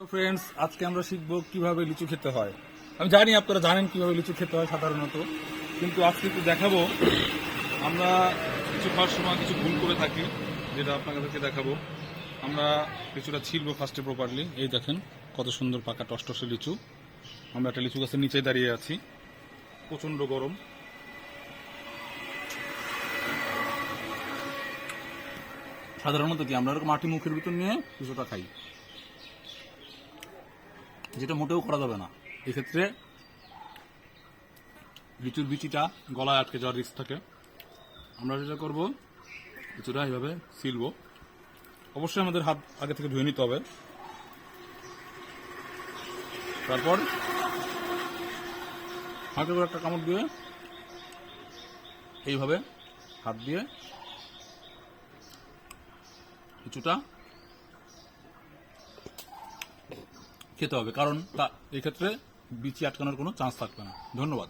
Friends আজকে আমরা শিখব কীভাবে লিচু খেতে হয়। আমি জানি আপনারা জানেন কীভাবে লিচু খেতে হয় সাধারণত, কিন্তু আজকে একটু দেখাবো। আমরা কিছু খাওয়ার সময় কিছু ভুল করে থাকি, যেটা আপনাদেরকে দেখাবো। আমরা লিচুটা ছিলবো ফার্স্টে প্রপারলি এই দেখেন, কত সুন্দর পাকা টসটসে লিচু। আমরা একটা লিচু গাছের নিচে দাঁড়িয়ে আছি। প্রচণ্ড গরম। সাধারণত কি আমরা মাটি মুখের ভিতর নিয়ে লিচুটা খাই? যেটা মোটেও করা যাবে না। এক্ষেত্রে লিচুর বিচিটা গলায় আটকে যাওয়ার রিস্ক থাকে। আমরা যেটা করব, লিচুটা এইভাবে সিলব। অবশ্যই আমাদের হাত আগে থেকে ধুয়ে নিতে হবে। তারপর হাতে করে একটা কামড় দিয়ে এইভাবে হাত দিয়ে লিচুটা খেতে হবে কারণ এক্ষেত্রে বিচি আটকানোর কোনো চান্স থাকবে না। ধন্যবাদ।